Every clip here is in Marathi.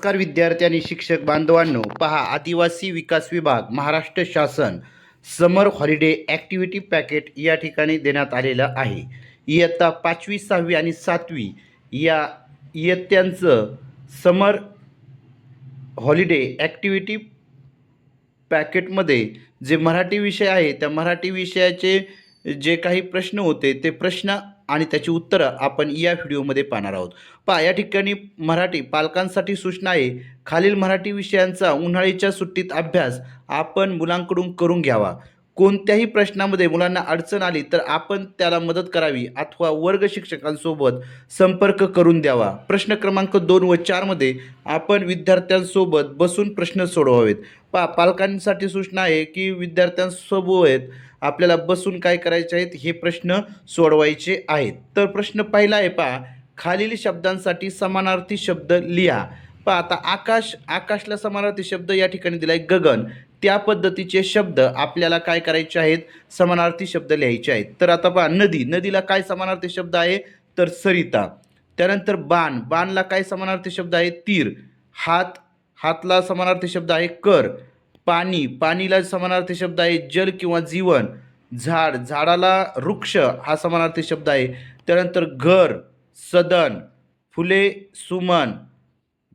नमस्कार विद्यार्थी आणि शिक्षक बांधवांनो पहा आदिवासी विकास विभाग महाराष्ट्र शासन समर हॉलिडे ॲक्टिव्हिटी पॅकेट या ठिकाणी देण्यात आलेलं आहे. इयत्ता पाचवी सहावी आणि सातवी या इयत्त्यांचं समर हॉलिडे ॲक्टिव्हिटी पॅकेटमध्ये जे मराठी विषय आहे त्या मराठी विषयाचे जे काही प्रश्न होते ते प्रश्न आणि त्याची उत्तरं आपण या व्हिडिओमध्ये पाहणार आहोत. पहा या ठिकाणी मराठी पालकांसाठी सूचना आहे. खालील मराठी विषयांचा उन्हाळीच्या सुट्टीत अभ्यास आपण मुलांकडून करून घ्यावा. कोणत्याही प्रश्नामध्ये मुलांना अडचण आली तर आपण त्याला मदत करावी अथवा वर्ग शिक्षकांसोबत संपर्क करून द्यावा. प्रश्न क्रमांक दोन व चारमध्ये आपण विद्यार्थ्यांसोबत बसून प्रश्न सोडवावेत. पा पालकांसाठी सूचना आहे की विद्यार्थ्यांसोबत आपल्याला बसून काय करायचे आहेत हे प्रश्न सोडवायचे आहेत. तर प्रश्न पहिला आहे पहा खालील शब्दांसाठी समानार्थी शब्द लिहा. पहा आता आकाश आकाशला समानार्थी शब्द या ठिकाणी दिला आहे गगन. त्या पद्धतीचे शब्द आपल्याला काय करायचे आहेत? समानार्थी शब्द लिहायचे आहेत. तर आता पहा नदी. नदीला काय समानार्थी शब्द आहे? तर सरिता. त्यानंतर बाण. बाणला काय समानार्थी शब्द आहे? तीर. हात. हातला समानार्थी शब्द आहे? कर. पाणी पाणीला समानार्थी शब्द आहे जल किंवा जीवन. झाड झाडाला वृक्ष हा समानार्थी शब्द आहे. त्यानंतर घर सदन फुले सुमन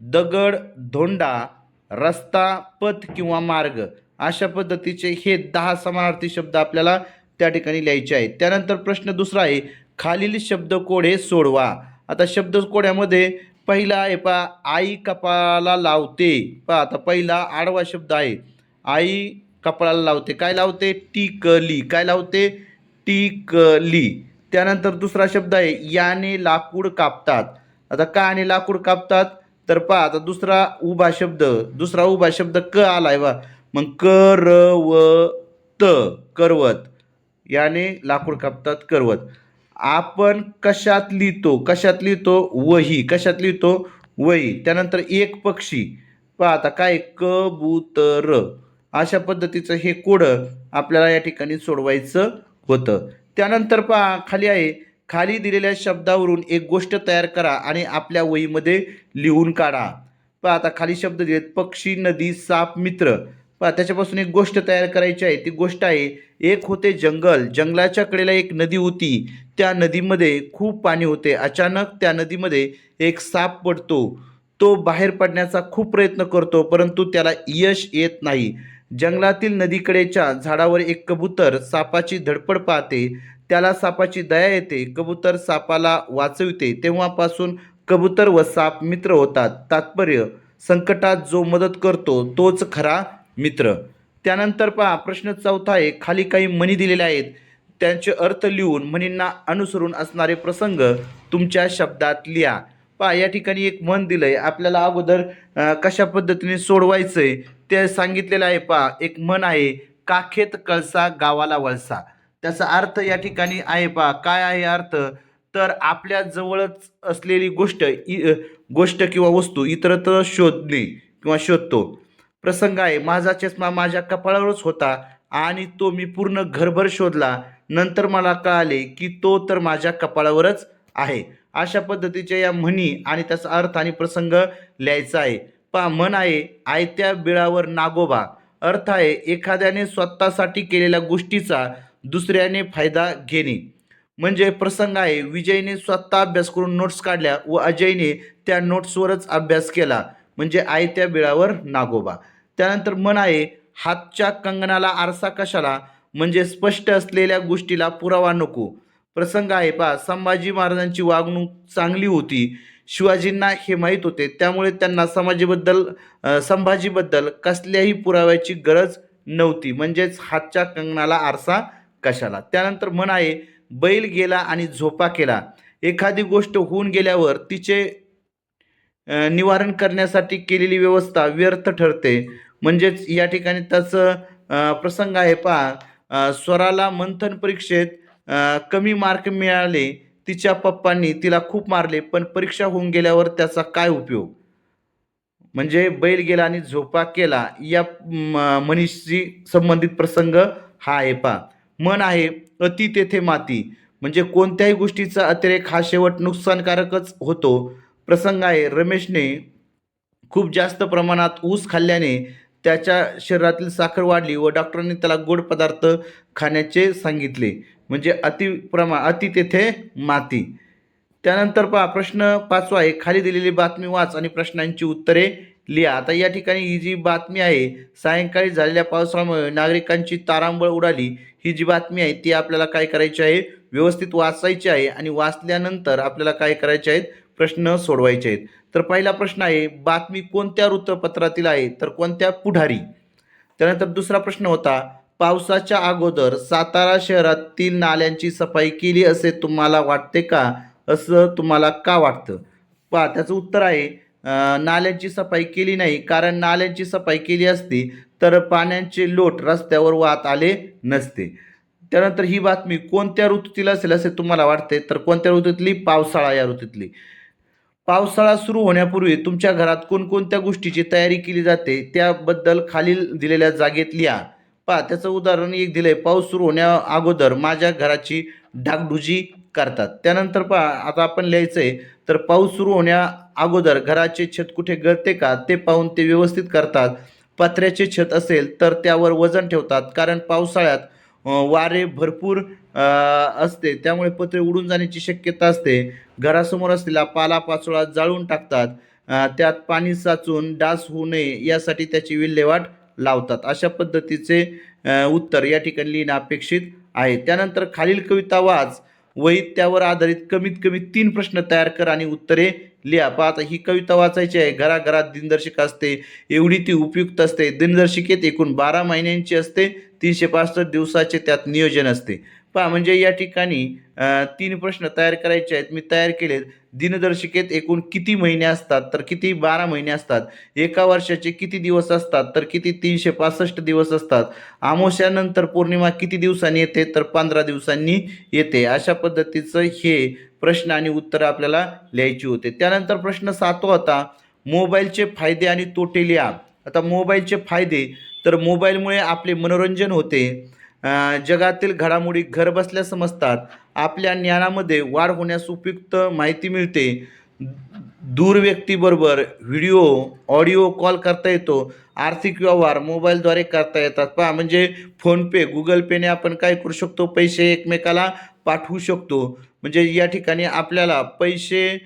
दगड धोंडा रस्ता पथ किंवा मार्ग. अशा पद्धतीचे हे दहा समानार्थी शब्द आपल्याला त्या ठिकाणी लिहायचे आहेत. त्यानंतर प्रश्न दुसरा आहे खालील शब्दकोडे सोडवा. आता शब्दकोड्यामध्ये पहिला आहे पा आई कपाला लावते. पा आता पहिला आडवा शब्द आहे. आई कपाळाला लावते. काय लावते? टिकली. काय लावते? टिकली. त्यानंतर दुसरा शब्द आहे याने लाकूड कापतात. आता का आणि लाकूड कापतात? तर पहा आता दुसरा उभा शब्द दुसरा उभा शब्द क आलाय बा मग करवत करवत. याने लाकूड कापतात करवत. आपण कशात लिहितो? कशात लिहितो? वही. कशात लिहितो? वही. त्यानंतर एक पक्षी. पहा आता काय? कबूतर. अशा पद्धतीचं हे कोडं आपल्याला या ठिकाणी सोडवायचं होतं. त्यानंतर पहा खाली आहे. खाली दिलेल्या शब्दावरून एक गोष्ट तयार करा आणि आपल्या वहीमध्ये लिहून काढा. पहा आता खाली शब्द दिलेत पक्षी नदी साप मित्र. पहा त्याच्यापासून एक गोष्ट तयार करायची आहे. ती गोष्ट आहे एक होते जंगल. जंगलाच्या कडेला एक नदी होती. त्या नदीमध्ये खूप पाणी होते. अचानक त्या नदीमध्ये एक साप पडतो. तो बाहेर पडण्याचा खूप प्रयत्न करतो परंतु त्याला यश येत नाही. जंगलातील नदीकडेच्या झाडावर एक कबूतर सापाची धडपड पाहते. त्याला सापाची दया येते. कबूतर सापाला वाचविते. तेव्हापासून कबूतर व साप मित्र होतात. तात्पर्य संकटात जो मदत करतो तोच खरा मित्र. त्यानंतर पहा प्रश्न चौथा आहे खाली काही म्हणी दिलेल्या आहेत. त्यांचे अर्थ लिहून म्हणींना अनुसरून असणारे प्रसंग तुमच्या शब्दात लिहा. पहा या ठिकाणी एक मन दिलं आहे आपल्याला अगोदर कशा पद्धतीने सोडवायचं आहे ते सांगितलेलं आहे पा एक मन आहे काखेत कळसा गावाला वळसा. त्याचा अर्थ या ठिकाणी आहे पा काय आहे अर्थ? तर आपल्या जवळच असलेली गोष्ट इ गोष्ट किंवा वस्तू इतरत्र शोधणे किंवा शोधतो. प्रसंग आहे माझा चष्मा माझ्या कपाळावरच होता आणि तो मी पूर्ण घरभर शोधला. नंतर मला कळाले की तो तर माझ्या कपाळावरच आहे. अशा पद्धतीच्या या म्हणी आणि त्याचा अर्थ आणि प्रसंग लिहायचा आहे. पा म्हण आहे आयत्या बिळावर नागोबा. अर्थ आहे एखाद्याने स्वतःसाठी केलेल्या गोष्टीचा दुसऱ्याने फायदा घेणे. म्हणजे प्रसंग आहे विजयने स्वतः अभ्यास करून नोट्स काढल्या व अजयने त्या नोट्सवरच अभ्यास केला. म्हणजे आयत्या बिळावर नागोबा. त्यानंतर मन आहे हातच्या कंगनाला आरसा कशाला? म्हणजे स्पष्ट असलेल्या गोष्टीला पुरावा नको. प्रसंग आहे पहा संभाजी महाराजांची वागणूक चांगली होती. शिवाजींना हे माहीत होते. त्यामुळे त्यांना समाजीबद्दल संभाजीबद्दल कसल्याही पुराव्याची गरज नव्हती. म्हणजेच हातच्या कंगनाला आरसा कशाला? त्यानंतर म्हण आहे बैल गेला आणि झोपा केला. एखादी गोष्ट होऊन गेल्यावर तिचे निवारण करण्यासाठी केलेली व्यवस्था व्यर्थ ठरते. म्हणजेच या ठिकाणी त्याचं प्रसंग आहे पहा स्वराला मंथन परीक्षेत कमी मार्क मिळाले तिच्या पप्पांनी तिला खूप मारले पण परीक्षा होऊन गेल्यावर त्याचा काय उपयोग? म्हणजे बैल गेला आणि झोपा केला या म- संबंधित प्रसंग हा आहे पा मन आहे अति तेथे माती. म्हणजे कोणत्याही गोष्टीचा अतिरेक हा शेवट नुकसानकारकच होतो. प्रसंग आहे रमेशने खूप जास्त प्रमाणात ऊस खाल्ल्याने त्याच्या शरीरातील साखर वाढली व डॉक्टरांनी त्याला गोड पदार्थ खाण्याचे सांगितले. म्हणजे अति प्रमा अति तेथे माती. त्यानंतर पहा प्रश्न पाचवा आहे. खाली दिलेली बातमी वाच आणि प्रश्नांची उत्तरे लिहा. आता या ठिकाणी ही जी बातमी आहे सायंकाळी झालेल्या पावसामुळे नागरिकांची तारांबळ उडाली. ही जी बातमी आहे ती आपल्याला काय करायची आहे? व्यवस्थित वाचायची आहे आणि वाचल्यानंतर आपल्याला काय करायचे आहेत? प्रश्न सोडवायचे आहेत. तर पहिला प्रश्न आहे बातमी कोणत्या वृत्तपत्रातील आहे? तर कोणत्या पुढारी? त्यानंतर दुसरा प्रश्न होता पावसाच्या अगोदर सातारा शहरातील नाल्यांची सफाई केली असे तुम्हाला वाटते का? असं तुम्हाला का वाटतं? पहा त्याचं उत्तर आहे नाल्यांची सफाई केली नाही. कारण नाल्यांची सफाई केली असती तर पाण्याचे लोट रस्त्यावर वाहत आले नसते. त्यानंतर ही बातमी कोणत्या ऋतूतील असेल असे तुम्हाला वाटते? तर कोणत्या ऋतूतली? पावसाळा या ऋतूतली. पावसाळा सुरू होण्यापूर्वी तुमच्या घरात कोणकोणत्या गोष्टीची तयारी केली जाते? त्याबद्दल खालील दिलेल्या जागेत लिहा पहा त्याचं उदाहरण एक दिलं आहे पाऊस सुरू होण्या अगोदर माझ्या घराची डागडुजी करतात. त्यानंतर पहा आता आपण लिहायचं आहे तर पाऊस सुरू होण्या अगोदर घराचे छत कुठे गळते का ते पाहून ते व्यवस्थित करतात. पत्र्याचे छत असेल तर त्यावर वजन ठेवतात कारण पावसाळ्यात वारे भरपूर असते. त्यामुळे पत्रे उडून जाण्याची शक्यता असते. घरासमोर असलेला पालापाचोळा जाळून टाकतात. त्यात पाणी साचून डास होऊ नये यासाठी त्याची विल्हेवाट लावतात. अशा पद्धतीचे उत्तर या ठिकाणी लिहिणं अपेक्षित आहे. त्यानंतर खालील कविता वाच. वहीत त्यावर आधारित कमीत कमी तीन प्रश्न तयार कर आणि उत्तरे लिहा. पाहता आता ही कविता वाचायची आहे. घराघरात दिनदर्शिका असते. एवढी ती उपयुक्त असते. दिनदर्शिकेत एकूण बारा महिन्यांची असते. तीनशे पासष्ट दिवसाचे त्यात नियोजन असते. पहा म्हणजे या ठिकाणी तीन प्रश्न तयार करायचे आहेत. मी तयार केलेत. दिनदर्शिकेत एकूण किती महिने असतात? तर किती बारा महिने असतात? एका वर्षाचे किती दिवस असतात? तर किती तीनशे पासष्ट दिवस असतात? अमावस्यानंतर पौर्णिमा किती दिवसांनी येते? तर पंधरा दिवसांनी येते. अशा पद्धतीचं हे प्रश्न आणि उत्तरं आपल्याला लिहायची होते. त्यानंतर प्रश्न सातवा होता. मोबाईलचे फायदे आणि तोटे लिहा. आता मोबाईलचे फायदे तर मोबाईलमुळे आपले मनोरंजन होते. जगातील घडामोडी घरबसल्या समजतात. आपल्या ज्ञानामध्ये वाढ होण्यास उपयुक्त माहिती मिळते. दूर व्यक्तीबरोबर व्हिडिओ ऑडिओ कॉल करता येतो. आर्थिक व्यवहार मोबाईलद्वारे करता येतात. पहा म्हणजे फोनपे गुगल पेने आपण काय करू शकतो? पैसे एकमेकाला पाठवू शकतो. म्हणजे या ठिकाणी आपल्याला पैसे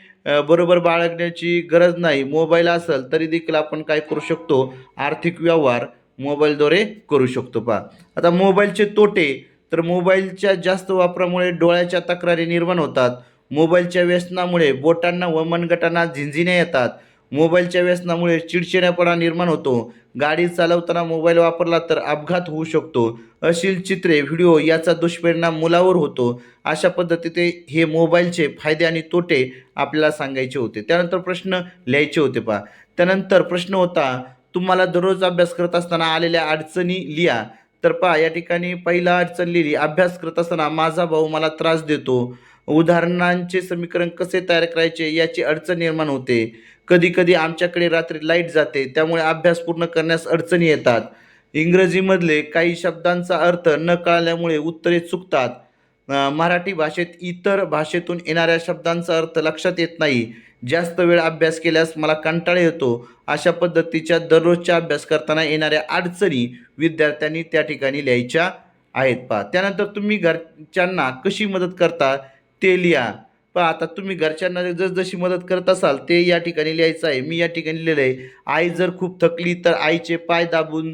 बरोबर बाळगण्याची गरज नाही. मोबाईल असेल तरी देखील आपण काय करू शकतो? आर्थिक व्यवहार. मोबाईलद्वारे करू शकतो पहा. आता मोबाईलचे तोटे तर मोबाईलच्या जास्त वापरामुळे डोळ्याच्या तक्रारी निर्माण होतात. मोबाईलच्या व्यसनामुळे बोटांना व मनगटांना झिंझिण्या येतात. मोबाईलच्या व्यसनामुळे चिडचिड्यापणा निर्माण होतो. गाडी चालवताना मोबाईल वापरला तर अपघात होऊ शकतो. अश्लील चित्रे व्हिडिओ याचा दुष्परिणाम मुलावर होतो. अशा पद्धतीने हे मोबाईलचे फायदे आणि तोटे आपल्याला सांगायचे होते. त्यानंतर प्रश्न लिहायचे होते पहा. त्यानंतर प्रश्न होता तुम्हाला दररोज अभ्यास करत असताना आलेल्या अडचणी लिहा. तर पहा या ठिकाणी पहिला अडचण लिहिली अभ्यास करत असताना माझा भाऊ मला त्रास देतो. उदाहरणांचे समीकरण कसे तयार करायचे याची अडचण निर्माण होते. कधी कधी आमच्याकडे रात्री लाइट जाते त्यामुळे अभ्यास पूर्ण करण्यास अडचणी येतात. इंग्रजीमधले काही शब्दांचा अर्थ न कळल्यामुळे उत्तरे चुकतात. मराठी भाषेत इतर भाषेतून येणाऱ्या शब्दांचा अर्थ लक्षात येत नाही. जास्त वेळ अभ्यास केल्यास मला कंटाळा येतो. अशा पद्धतीच्या दररोजच्या अभ्यास करताना येणाऱ्या अडचणी विद्यार्थ्यांनी त्या ठिकाणी लिहायच्या आहेत. पहा त्यानंतर तुम्ही घरच्यांना कशी मदत करता ते लिहा. पहा आता तुम्ही घरच्यांना जसजशी मदत करत असाल ते या ठिकाणी लिहायचं आहे. मी या ठिकाणी लिहिलं आहे आई जर खूप थकली तर आईचे पाय दाबून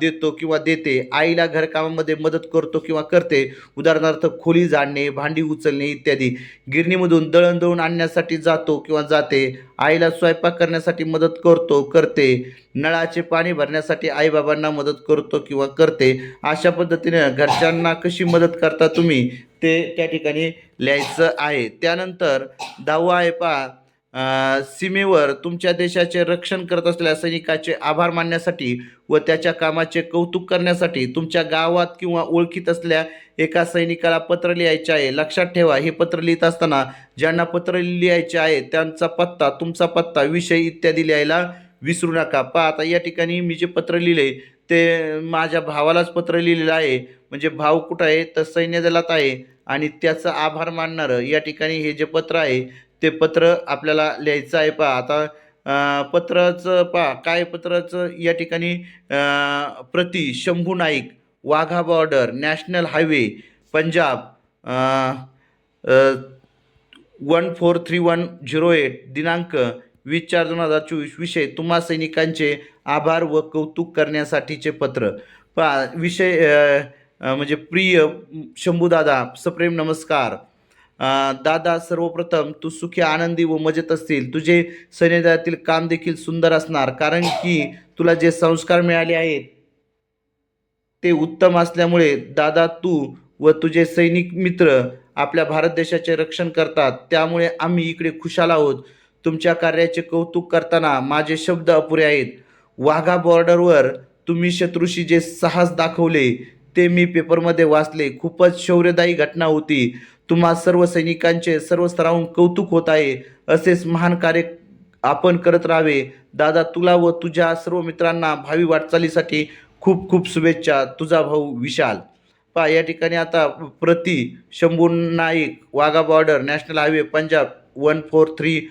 देतो किंवा देते आईला घरकामामध्ये मदत करतो किंवा करते उदाहरणार्थ खोली जाणणे भांडी उचलणे इत्यादी. गिरणीमधून दळण दळून आणण्यासाठी जातो किंवा जाते आईला स्वयंपाक करण्यासाठी मदत करतो करते नळाचे पाणी भरण्यासाठी आईबाबांना मदत करतो किंवा करते अशा पद्धतीने घरच्यांना कशी मदत करता तुम्ही ते त्या ठिकाणी लिहायचं आहे. त्यानंतर दहावा आहे पहा सीमेवर तुमच्या देशाचे रक्षण करत असलेल्या सैनिकाचे आभार मानण्यासाठी व त्याच्या कामाचे कौतुक करण्यासाठी तुमच्या गावात किंवा ओळखीत असल्या एका सैनिकाला पत्र लिहायचे आहे. लक्षात ठेवा हे पत्र लिहित असताना ज्यांना पत्र लिहायचे आहे त्यांचा पत्ता तुमचा पत्ता विषय इत्यादी लिहायला विसरू नका. पहा आता या ठिकाणी मी जे पत्र लिहिले ते माझ्या भावालाच पत्र लिहिलेलं आहे. म्हणजे भाव कुठं आहे? तर सैन्य दलात आहे आणि त्याचं आभार मानणारं या ठिकाणी हे जे पत्र आहे ते पत्र आपल्याला लिहायचं आहे पहा. आता पत्राचं पा काय पत्राचं? या ठिकाणी प्रति Shambhu Naik Wagah border national highway Punjab one four three one zero eight दिनांक वीस चार दोन हजार चोवीस विषय तुम्हा सैनिकांचे आभार व कौतुक करण्यासाठीचे पत्र. पा विषय म्हणजे प्रिय शंभूदादा सप्रेम नमस्कार. दादा सर्वप्रथम तू सुखी आनंदी व मजेत असतील तुझे सैन्यदलातील काम देखील सुंदर असणार कारण की तुला जे संस्कार मिळाले आहेत ते उत्तम असल्यामुळे दादा तू व तुझे सैनिक मित्र आपल्या भारत देशाचे रक्षण करतात. त्यामुळे आम्ही इकडे खुशाल आहोत. तुमच्या कार्याचे कौतुक करताना माझे शब्द अपुरे आहेत. वाघा बॉर्डरवर तुम्ही शत्रूशी जे साहस दाखवले ते मी पेपरमध्ये वाचले. खूपच शौर्यदायी घटना होती. तुम्हा सर्व सैनिकांचे सर्व स्तराहून कौतुक होत आहे. असेच महान कार्य आपण करत राहावे. दादा तुला व तुझ्या सर्व मित्रांना भावी वाटचालीसाठी खूप खूप शुभेच्छा. तुझा भाऊ विशाल. पहा या ठिकाणी आता प्रति Shambhu Naik Wagah border national highway Punjab one four three